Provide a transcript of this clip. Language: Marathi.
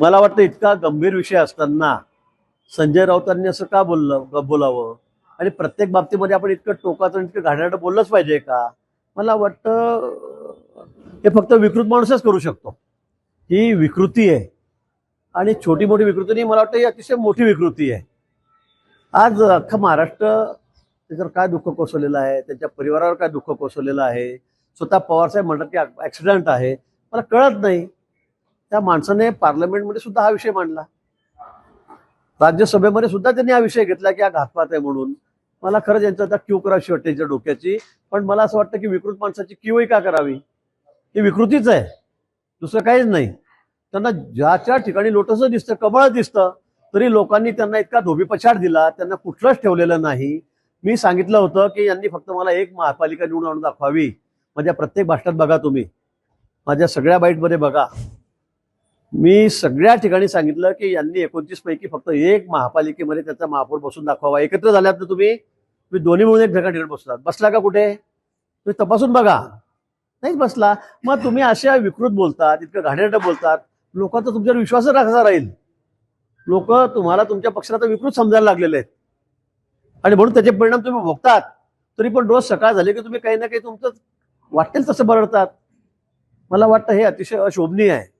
मला वाटतं इतका गंभीर विषय असताना संजय राऊतांनी असं का बोललं बोलावं? आणि प्रत्येक बाबतीमध्ये आपण इतकं टोकाचं आणि इतकं घाणेरडं बोललंच पाहिजे का? मला वाटतं हे फक्त विकृत माणूसच करू शकतो. ही विकृती आहे. आणि छोटी मोठी विकृती नाही मला वाटतं ही अतिशय मोठी विकृती आहे. आज अख्खं महाराष्ट्र त्याच्यावर काय दुःख कोसळलेलं आहे? त्यांच्या परिवारावर काय दुःख कोसळलेलं आहे? स्वतः पवारसाहेब म्हणतात की ॲक्सिडेंट आहे. मला कळत नाही. त्या माणसाने पार्लमेंटमध्ये सुद्धा हा विषय मांडला. राज्यसभेमध्ये सुद्धा त्यांनी हा विषय घेतला की हा घातपात आहे म्हणून. मला खरंच यांचं आता क्यू करावी वाटते यांच्या डोक्याची पण मला असं वाटतं की विकृत माणसाची क्यूही का करावी? ही विकृतीच आहे. दुसरं काहीच नाही. त्यांना ज्याच्या ठिकाणी लोटसं दिसतं कमळ दिसतं तरी लोकांनी त्यांना इतका धोबीपछाड दिला त्यांना कुठलंच ठेवलेलं नाही. मी सांगितलं होतं की यांनी फक्त मला एक महापालिका निवडून आणून दाखवावी. माझ्या प्रत्येक भाषणात बघा तुम्ही. माझ्या सगळ्या बाईटमध्ये बघा. मी सगळ्या ठिकाणी सांगितलं की यांनी एकोणतीस पैकी फक्त एक महापालिकेमध्ये त्याचा महापौर बसून दाखवावा. एकत्र झाल्यात ना तुम्ही? तुम्ही दोन्ही मिळून एक ठिकाणी बसलात. बसला का कुठे? तुम्ही तपासून बघा. नाहीच बसला. मग तुम्ही अशा विकृत बोलतात इतकं घाणेरडं बोलतात. लोकांचा तुमच्यावर विश्वासच कसा राहील. लोक तुम्हाला तुमच्या पक्षाला विकृत समजायला लागलेले आहेत. आणि म्हणून त्याचे परिणाम तुम्ही भोगतात. तरी पण रोज सकाळ झाले की तुम्ही काही ना काही तुमचं वाटेल तसं बरडतात. मला वाटतं हे अतिशय अशोभनीय आहे.